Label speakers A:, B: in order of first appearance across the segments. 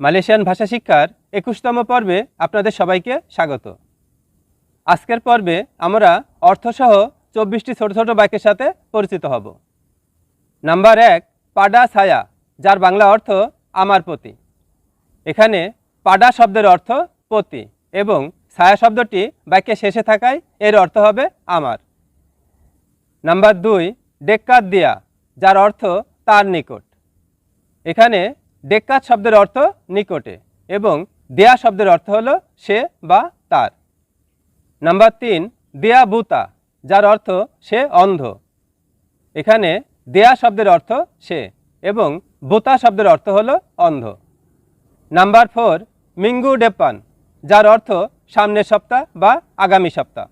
A: Malaysian ভাষা শিক্ষার একুশতম পর্বে আপনাদের সবাইকে স্বাগত। আজকের পর্বে আমরা অর্থসহ চব্বিশটি ছোট ছোট বাক্যের সাথে পরিচিত হব। নাম্বার এক, পাডা ছায়া, যার বাংলা অর্থ আমার প্রতি। এখানে পাডা শব্দের অর্থ পতি এবং ছায়া শব্দটি বাক্যের শেষে থাকায় এর অর্থ হবে আমার। নাম্বার দুই, ডেক্কাত দিয়া, যার অর্থ তার নিকট। এখানে ডেক্কাত শব্দের অর্থ নিকটে এবং দেয়া শব্দের অর্থ হলো সে বা তার। নাম্বার তিন, দেয়া বুতা যার অর্থ সে অন্ধ। এখানে দেয়া শব্দের অর্থ সে এবং বুতা শব্দের অর্থ হলো অন্ধ। নাম্বার ফোর, মিঙ্গু ডেপান যার অর্থ সামনের সপ্তাহ বা আগামী সপ্তাহ।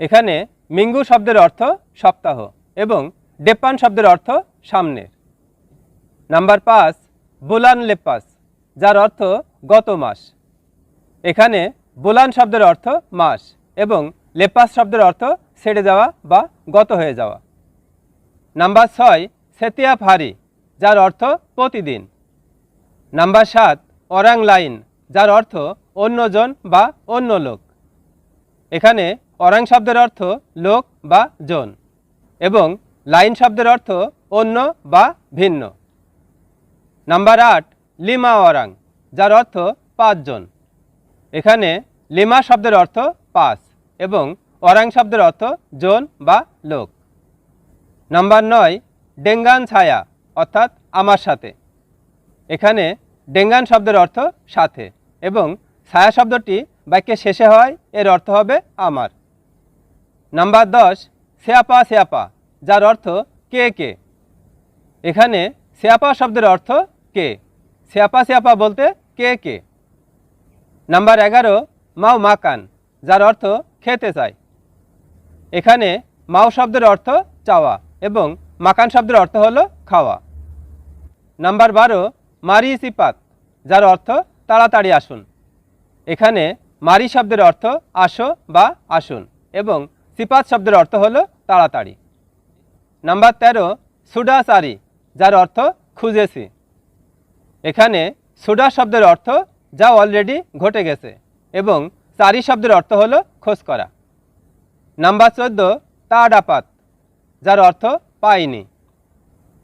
A: এখানে মিঙ্গু শব্দের অর্থ সপ্তাহ এবং ডেপান শব্দের অর্থ সামনের। নাম্বার পাঁচ বুলান লেপাস যার অর্থ গত মাস। এখানে বুলান শব্দের অর্থ মাস এবং লেপাস শব্দের অর্থ ছেড়ে যাওয়া বা গত হয়ে যাওয়া। নাম্বার ছয়, সেতিয়া ফারি, যার অর্থ প্রতিদিন। নাম্বার সাত অরাং লাইন, যার অর্থ অন্যজন বা অন্য লোক। এখানে অরাং শব্দের অর্থ লোক বা জন এবং লাইন শব্দের অর্থ অন্য বা ভিন্ন। নাম্বার আট লিমা ওয়ারাং যার অর্থ পাঁচজন। এখানে লিমা শব্দের অর্থ পাঁচ এবং ওরাং শব্দের অর্থ জন বা লোক। নাম্বার নয় ডেঙ্গান ছায়া অর্থাৎ আমার সাথে। এখানে ডেঙ্গান শব্দের অর্থ সাথে এবং ছায়া শব্দটি বাক্যের শেষে হয়, এর অর্থ হবে আমার। নাম্বার দশ সেয়াপা সেয়াপা যার অর্থ কে কে। এখানে সেয়াপা শব্দের অর্থ কে? সেয়াপা সেয়াপা বলতে কে কে? নাম্বার এগারো, মাও মাকান, যার অর্থ খেতে চাই এখানে মাও শব্দের অর্থ চাওয়া এবং মাকান শব্দের অর্থ হলো খাওয়া। নাম্বার বারো, মারি সিপাত, যার অর্থ তাড়াতাড়ি আসুন। এখানে মারি শব্দের অর্থ আসো বা আসুন এবং সিপাত শব্দের অর্থ হলো তাড়াতাড়ি। নাম্বার তেরো, সুডা সারি, যার অর্থ খুঁজেছি। এখানে সুডা শব্দের অর্থ যা অলরেডি ঘটে গেছে এবং চারি শব্দের অর্থ হলো খোঁজ করা। নাম্বার চোদ্দ তা ডাপাত যার অর্থ পাইনি।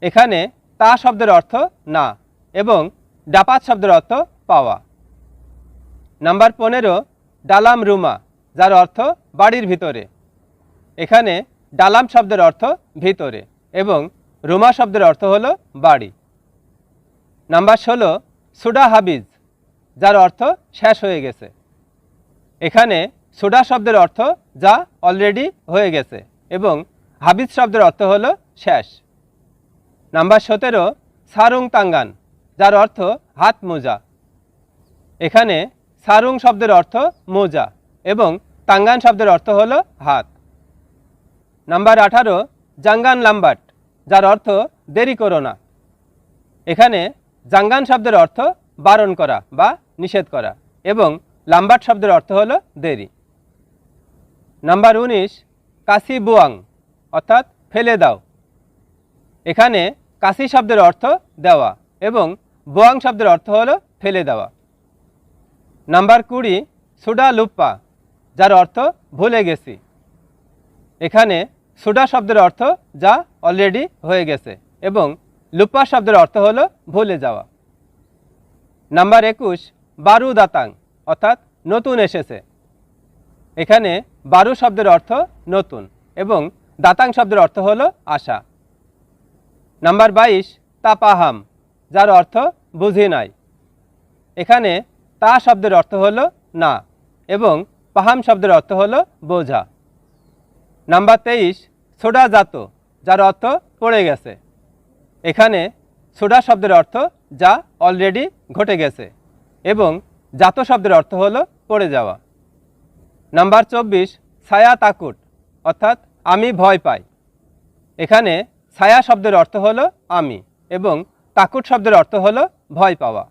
A: এখানে তা শব্দের অর্থ না এবং ডাপাত শব্দের অর্থ পাওয়া। নাম্বার পনেরো, ডালাম রুমা, যার অর্থ বাড়ির ভিতরে। এখানে ডালাম শব্দের অর্থ ভিতরে এবং রুমা শব্দের অর্থ হলো বাড়ি। নাম্বার ষোলো, সুডা হাবিজ, যার অর্থ শেষ হয়ে গেছে। এখানে সুডা শব্দের অর্থ যা অলরেডি হয়ে গেছে এবং হাবিজ শব্দের অর্থ হল শেষ। নাম্বার সতেরো, সারুং তাঙ্গান, যার অর্থ হাত মোজা। এখানে সারুং শব্দের অর্থ মোজা এবং তাঙ্গান শব্দের অর্থ হল হাত। নাম্বার আঠারো, জাঙ্গান লাম্বাট যার অর্থ দেরি করো না। এখানে জাঙ্গান শব্দের অর্থ বারণ করা বা নিষেধ করা এবং লাম্বাট শব্দের অর্থ হলো দেরি। নাম্বার উনিশ, কাশি বুয়াং, অর্থাৎ ফেলে দাও। এখানে কাশি শব্দের অর্থ দেওয়া এবং বোয়াং শব্দের অর্থ হলো ফেলে দেওয়া। নাম্বার কুড়ি, সুডা লুপ্পা, যার অর্থ ভুলে গেছি। এখানে সুডা শব্দের অর্থ যা অলরেডি হয়ে গেছে এবং লুপ্পা শব্দের অর্থ হলো ভুলে যাওয়া। নাম্বার একুশ, বারু দাতাং, অর্থাৎ নতুন এসেছে। এখানে বারু শব্দের অর্থ নতুন এবং দাতাং শব্দের অর্থ হলো আশা। নাম্বার বাইশ, তাপাহাম, যার অর্থ বুঝি নাই। এখানে তা শব্দের অর্থ হলো না এবং পাহাম শব্দের অর্থ হলো বোঝা। নাম্বার তেইশ সোডা জাত, যার অর্থ পড়ে গেছে। এখানে সোডা শব্দের অর্থ যা অলরেডি ঘটে গেছে এবং জাত শব্দের অর্থ হল পড়ে যাওয়া। নাম্বার চব্বিশ, ছায়া তাকুট, অর্থাৎ আমি ভয় পাই। এখানে ছায়া শব্দের অর্থ হলো আমি এবং তাকুট শব্দের অর্থ হলো ভয় পাওয়া।